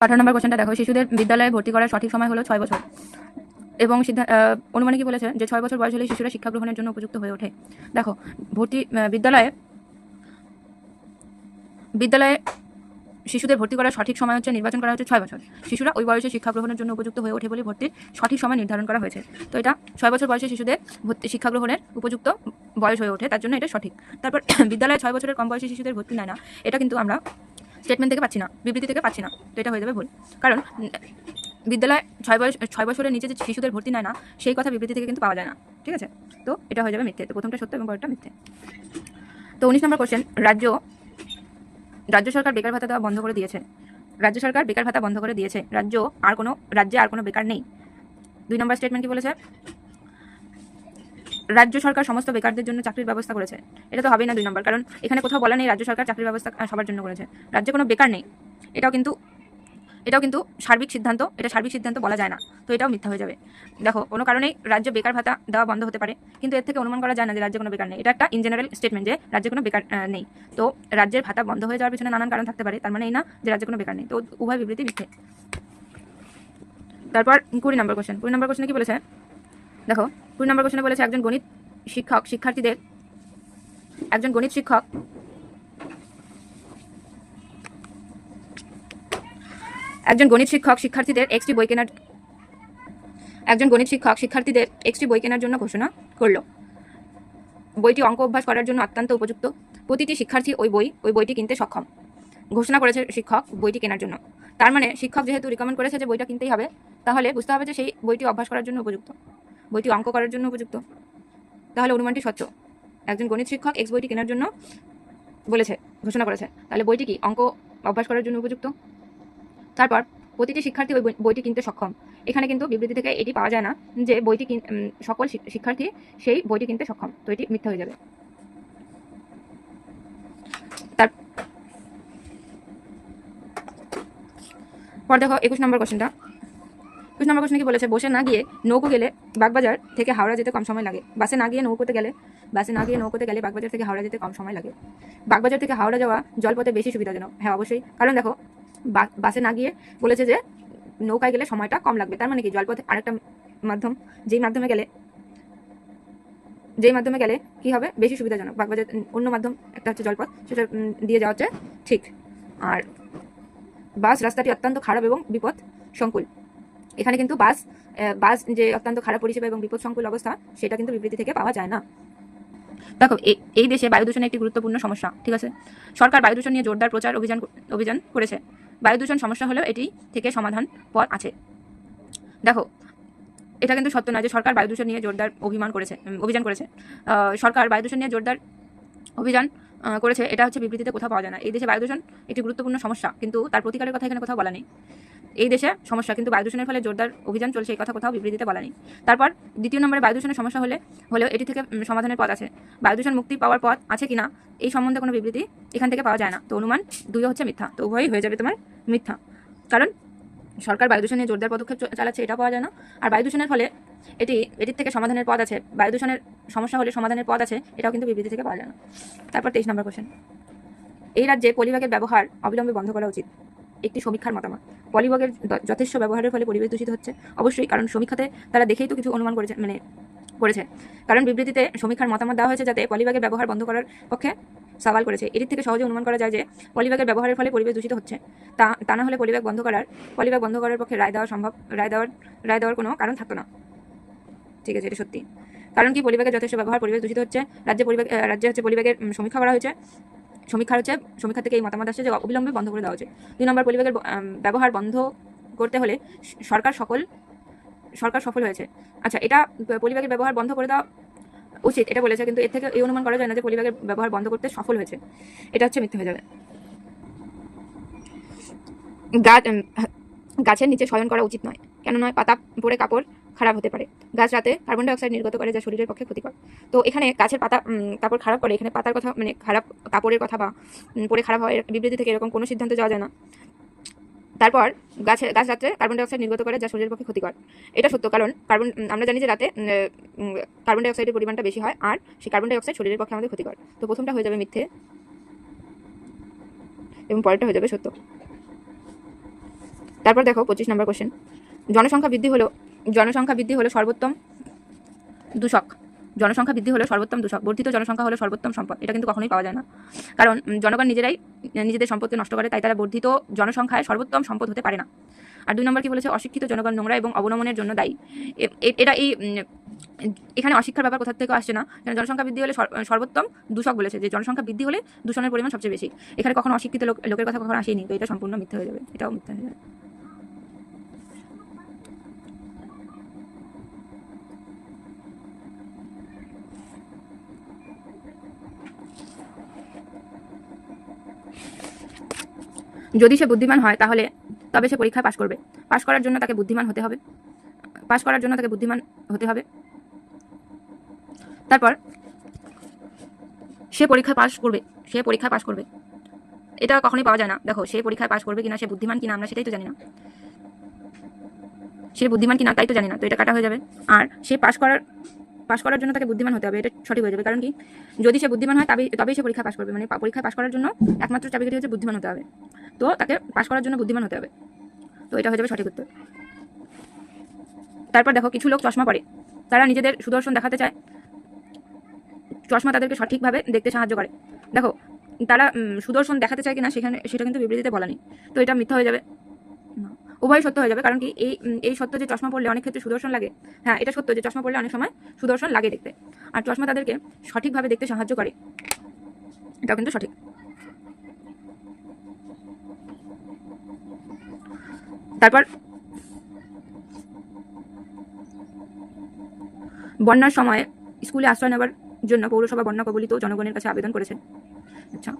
আঠারো নম্বর কোশ্চেনটা দেখো শিশুদের বিদ্যালয়ে ভর্তি করার সঠিক সময় হলো ছয় বছর। এবং সিদ্ধা- আহ, অনুমানে কি বলেছে যে ছয় বছর বয়স হলে শিশুরা শিক্ষা গ্রহণের জন্য উপযুক্ত হয়ে ওঠে? দেখো ভর্তি বিদ্যালয়ে বিদ্যালয়ে শিশুদের ভর্তি করার সঠিক সময় হচ্ছে নির্বাচন করা হচ্ছে ছয় বছর। শিশুরা ওই বয়সে শিক্ষা গ্রহণের জন্য উপযুক্ত হয়ে ওঠে বলে ভর্তির সঠিক সময় নির্ধারণ করা হয়েছে। তো এটা ছয় বছর বয়সে শিশুদের ভর্তি শিক্ষা গ্রহণের উপযুক্ত বয়স হয়ে ওঠে তার জন্য এটা সঠিক। তারপর বিদ্যালয়ে ছয় বছরের কম বয়সী শিশুদের ভর্তি নেয় না এটা কিন্তু আমরা স্টেটমেন্ট থেকে পাচ্ছি না, বিবৃতি থেকে পাচ্ছি না, তো এটা হয়ে যাবে ভুল। কারণ, বিদ্যালয়ে ছয় বয়স, ছয় বছরের নিচে যে শিশুদের ভর্তি নেয় না, সেই কথা বিবৃতি থেকে কিন্তু পাওয়া যায় না, ঠিক আছে? তো এটা হয়ে যাবে মিথ্যে, তো প্রথমটা সত্য এবং পরেরটা মিথ্যে। তো উনিশ নম্বর কোশ্চেন রাজ্য রাজ্য সরকার বেকার ভাতা দেওয়া বন্ধ করে দিয়েছে। রাজ্য সরকার বেকার ভাতা বন্ধ করে দিয়েছে। রাজ্য, আর কোনো, রাজ্যে আর কোনো বেকার নেই। দুই নম্বর স্টেটমেন্ট কি বলেছে? রাজ্য সরকার সমস্ত বেকারদের জন্য চাকরির ব্যবস্থা করেছে। এটা তো হবেই না দুই নম্বর। কারণ এখানে কোথাও বলা নেই রাজ্য সরকার চাকরির ব্যবস্থা সবার জন্য করেছে। রাজ্যে কোনো বেকার নেই। এটাও কিন্তু এটাও কিন্তু সার্বিক সিদ্ধান্ত। এটা সার্বিক সিদ্ধান্ত বলা যায় না। তো এটাও মিথ্যা হয়ে যাবে। দেখো, কোনো কারণেই রাজ্যে বেকার ভাতা দেওয়া বন্ধ হতে পারে। কিন্তু এর থেকে অনুমান করা যায় না যে রাজ্যে কোনো বেকার নেই। এটা একটা ইন জেনারেল স্টেটমেন্ট যে রাজ্যে কোনো বেকার নেই। তো রাজ্যের ভাতা বন্ধ হয়ে যাওয়ার পিছনে নানান কারণ থাকতে পারে। তার মানে এই না যে রাজ্যে কোনো বেকার নেই। তো উভয় বিবৃতি মিথ্যে। তারপর কুড়ি নম্বর কোশ্চেন কুড়ি নম্বর কোশ্চেনে কি বলেছে? দেখো কুড়ি নম্বর কোশ্চেনে বলেছে একজন গণিত শিক্ষক, শিক্ষার্থীদের, একজন গণিত শিক্ষক। একজন গণিত শিক্ষক, শিক্ষার্থীদের এক্সটি বই কেনার, একজন গণিত শিক্ষক, শিক্ষার্থীদের এক্সটি বই কেনার জন্য ঘোষণা করল। বইটি অঙ্ক অভ্যাস করার জন্য অত্যন্ত উপযুক্ত। প্রতিটি শিক্ষার্থী ওই বই, ওই বইটি কিনতে সক্ষম। ঘোষণা করেছে শিক্ষক বইটি কেনার জন্য। তার মানে শিক্ষক যেহেতু রিকমেন্ড করেছে যে বইটা কিনতেই হবে, তাহলে বুঝতে হবে যে সেই বইটি অভ্যাস করার জন্য উপযুক্ত। বইটি অঙ্ক করার জন্য উপযুক্ত। তাহলে অনুমানটি সত্য একজন গণিত শিক্ষক এক্স বইটি কেনার জন্য বলেছে, ঘোষণা করেছে। তাহলে বইটি কি অঙ্ক অভ্যাস করার জন্য উপযুক্ত? তারপর, প্রতিটি শিক্ষার্থী ওই বই- বইটি কিনতে সক্ষম। এখানে কিন্তু বিবৃতি থেকে এটি পাওয়া যায় না যে বইটি সকল শিক্ষার্থী সেই বইটি কিনতে সক্ষম। তো এটি মিথ্যা হয়ে যাবে। তার, পর দেখো, একুশ নম্বর কোশ্চেনটা একুশ নম্বর কি বলেছে, বসে না গিয়ে নৌকো গেলে বাগবাজার থেকে হাওড়া যেতে কম সময় লাগে। বাসে না গিয়ে নৌকোতে গেলে, বাসে না গিয়ে নৌকোতে গেলে বাগবাজার থেকে হাওড়া যেতে কম সময় লাগে। বাগবাজার থেকে হাওড়া যাওয়া জলপথে বেশি সুবিধাজনক। হ্যাঁ অবশ্যই। কারণ দেখো বাসে না গিয়ে বলেছে যে নৌকায় গেলে সময়টা কম লাগবে। তার মানে কি? জলপথে আরেকটা মাধ্যম, যেই মাধ্যমে গেলে, যেই মাধ্যমে গেলে কি হবে? বেশি সুবিধাজনক। বাগবাজার অন্য মাধ্যম, একটা হচ্ছে জলপথ, সেটা দিয়ে যাওয়া হচ্ছে ঠিক। আর বাস রাস্তাটি অত্যন্ত খারাপ এবং বিপদ সংকুল এখানে কিন্তু বাস বাস যে অত্যন্ত খারাপ পরিষেবা এবং বিপদ সংকুল অবস্থা, সেটা কিন্তু বিবৃতি থেকে পাওয়া যায় না। দেখো এই দেশে বায়ু দূষণ একটি গুরুত্বপূর্ণ সমস্যা, ঠিক আছে? সরকার বায়ু দূষণ নিয়ে জোরদার প্রচার অভিযান অভিযান করেছে। বায়ু দূষণ সমস্যা হলেও এটি থেকে সমাধান পথ আছে। দেখো, এটা কিন্তু সত্য নয় যে সরকার বায়ু দূষণ নিয়ে জোরদার অভিমান করেছে অভিযান করেছে। সরকার বায়ু দূষণ নিয়ে জোরদার অভিযান করেছে, এটা হচ্ছে বিবৃতিতে কোথাও পাওয়া যায় না। এই দেশে বায়ু দূষণ একটি গুরুত্বপূর্ণ সমস্যা, কিন্তু তার প্রতিকারের কথা এখানে কোথাও বলা নেই। এই দেশে সমস্যা, কিন্তু বায়ু দূষণের ফলে জোরদার অভিযান চলছে, এই কথা কোথাও বিবৃতিতে বলা নেই। তারপর দ্বিতীয় নম্বরে বায়ু দূষণের সমস্যা হলে, হলেও এটি থেকে সমাধানের পথ আছে। বায়ু দূষণ মুক্তি পাওয়ার পথ আছে কিনা, এই সম্বন্ধে কোনো বিবৃতি এখান থেকে পাওয়া যায় না। তো অনুমান দুই হচ্ছে মিথ্যা। তো উভয়ই হয়ে যাবে তোমার মিথ্যা। কারণ সরকার বায়ু নিয়ে জোরদার পদক্ষেপ চালাচ্ছে, এটা পাওয়া যায় না। আর বায়ু দূষণের ফলে এটি, এটির থেকে সমাধানের পথ আছে বায়ু দূষণের সমস্যা হলে সমাধানের পথ আছে, এটাও কিন্তু বিবৃতি থেকে পাওয়া যায় না। তারপর তেইশ নম্বর কোশ্চেন এই রাজ্যে পলিব্যাগের ব্যবহার অবিলম্বে বন্ধ করা উচিত। একটি সমীক্ষার মতামত। পলিব্যাগের য- যথেষ্ট ব্যবহারের ফলে পরিবেশ দূষিত হচ্ছে। অবশ্যই, কারণ সমীক্ষাতে তারা দেখেই তো কিছু অনুমান করেছে মানে করেছে। কারণ বিবৃতিতে সমীক্ষার মতামত দেওয়া হয়েছে যাতে পলিব্যাগের ব্যবহার বন্ধ করার পক্ষে সওয়াল করেছে। এটির থেকে সহজে অনুমান করা যায় যে পলিব্যাগের ব্যবহারের ফলে পরিবেশ দূষিত হচ্ছে। তা তা না হলে পলিব্যাগ বন্ধ করার পলিব্যাগ বন্ধ করার পক্ষে রায় দেওয়া সম্ভব, রায় দেওয়ার রায় দেওয়ার কোনো কারণ থাকতো না। ঠিক আছে, এটা সত্যি। কারণ কি পলিব্যাগের যথেষ্ট ব্যবহার পরিবেশ দূষিত হচ্ছে। রাজ্যে পরিবেগ রাজ্যে হচ্ছে পলিব্যাগের সমীক্ষা করা হয়েছে। সমীক্ষা হচ্ছে সমীক্ষা থেকে এই মতামত আসছে যে অবিলম্বে বন্ধ করে দেওয়া উচিত। দুই নম্বর আম, ব্যবহার বন্ধ করতে হলে সরকার সকল সরকার সফল হয়েছে। আচ্ছা এটা প- পলিব্যাগের ব্যবহার বন্ধ করে দেওয়া উচিত এটা বলেছে কিন্তু এর থেকে এই অনুমান করা যায় না যে পলিব্যাগের ব্যবহার বন্ধ করতে সফল হয়েছে। এটা হচ্ছে মিথ্যে হয়ে যাবে। গাছ গাছের নিচে শয়ন করা উচিত নয় কেন নয় পাতা পড়ে কাপড় খারাপ হতে পারে। গাছ রাতে কার্বন ডাইঅক্সাইড নির্গত করে যা শরীরের পক্ষে ক্ষতিকর। তো এখানে গাছের পাতা কাপড় খারাপ করে, এখানে পাতার কথা মানে খারাপ কাপড়ের কথা বা পরে খারাপ এর বিবৃতি থেকে এরকম কোনো সিদ্ধান্ত যাওয়া যায় না। তারপর গাছে, গাছ রাত্রে কার্বন ডাইঅক্সাইড নির্গত করে যা শরীরের পক্ষে ক্ষতিকর। এটা সত্য কারণ কার্বন আমরা জানি যে রাতে কার্বন ডাইঅক্সাইডের পরিমাণটা বেশি হয় আর সেই কার্বন ডাইঅক্সাইড শরীরের পক্ষে আমাদের ক্ষতিকর। তো প্রথমটা হয়ে যাবে মিথ্যে এবং পরেরটা হয়ে যাবে সত্য। তারপর দেখো পঁচিশ নম্বর কোশ্চেন জনসংখ্যা বৃদ্ধি হলো জনসংখ্যা বৃদ্ধি হলো সর্বোত্তম দূষক জনসংখ্যা বৃদ্ধি হলো সর্বোত্তম দূষক বর্ধিত জনসংখ্যা হলো সর্বোত্তম সম্পদ। এটা কিন্তু কখনোই পাওয়া যায় না। কারণ জনগণ নিজেরাই, নিজেদের সম্পদকে নষ্ট করে, তাই তারা বর্ধিত জনসংখ্যায় সর্বোত্তম সম্পদ হতে পারে না। আর দুই নম্বর কি বলেছে? অশিক্ষিত জনগণ নোংরা এবং অবনমনের জন্য দায়ী। এটা এই এখানে অশিক্ষার ব্যাপার কোথা থেকে আসছে না। জনসংখ্যা বৃদ্ধি হলে সর- সর্বোত্তম দূষক বলেছে যে, জনসংখ্যা বৃদ্ধি হলে দূষণের পরিমাণ সবচেয়ে বেশি। এখানে কখনো অশিক্ষিত লোক, লোকের কথা কখনো আসেনি তো এটা সম্পূর্ণ মিথ্যা হয়ে যাবে। এটাও মিথ্যা হয়ে যাবে। যদি সে বুদ্ধিমান হয়, তাহলে তবে সে পরীক্ষায় পাশ করবে। পাশ করার জন্য তাকে বুদ্ধিমান হতে হবে। পাশ করার জন্য তাকে বুদ্ধিমান হতে হবে। তারপর সে পরীক্ষায় পাশ করবে, সে পরীক্ষায় পাশ করবে। এটা কখনোই পাওয়া যায় না। দেখো, সে পরীক্ষায় পাশ করবে কিনা, সে বুদ্ধিমান কিনা, আমরা সেটাই তো জানি না। সে বুদ্ধিমান কিনা, তাই তো জানি না। তো এটা কাটা হয়ে যাবে। আর সে পাশ করার পাশ করার জন্য তাকে বুদ্ধিমান হতে হবে, এটা সঠিক হয়ে যাবে। কারণ কি? যদি সে বুদ্ধিমান হয়, তবেই তবেই সে পরীক্ষা পাশ করবে। মানে পা- পরীক্ষায় পাশ করার জন্য একমাত্র চাবিকাঠি হচ্ছে বুদ্ধিমান হতে হবে। তো তাকে পাশ করার জন্য বুদ্ধিমান হতে হবে। তো এটা হয়ে যাবে সঠিক উত্তর। তারপর দেখো, কিছু লোক চশমা পরে। তারা নিজেদের সুদর্শন দেখাতে চায়। চশমা তাদেরকে সঠিকভাবে দেখতে সাহায্য করে। দেখো, তারা সুদর্শন দেখাতে চায় কিনা সেখানে, সেটা কিন্তু বিবৃতিতে বলা নেই। তো এটা মিথ্যা হয়ে যাবে। উভয় সত্য হয়ে যাবে। কারণ কি, এই এই সত্য যে চশমা পড়লে অনেক ক্ষেত্রে সুদর্শন লাগে হ্যাঁ এটা সত্য যে চশমা পড়লে অনেক সময় সুদর্শন লাগে দেখতে। আর চশমা তাদেরকে সঠিকভাবে দেখতে সাহায্য করে। এটাও কিন্তু সঠিক। বন্যার সময় স্কুলে আশ্রয় নেওয়ার জন্য পৌরসভা বন্যা কবলিত জনগণের কাছে আবেদন করেছে। আচ্ছা।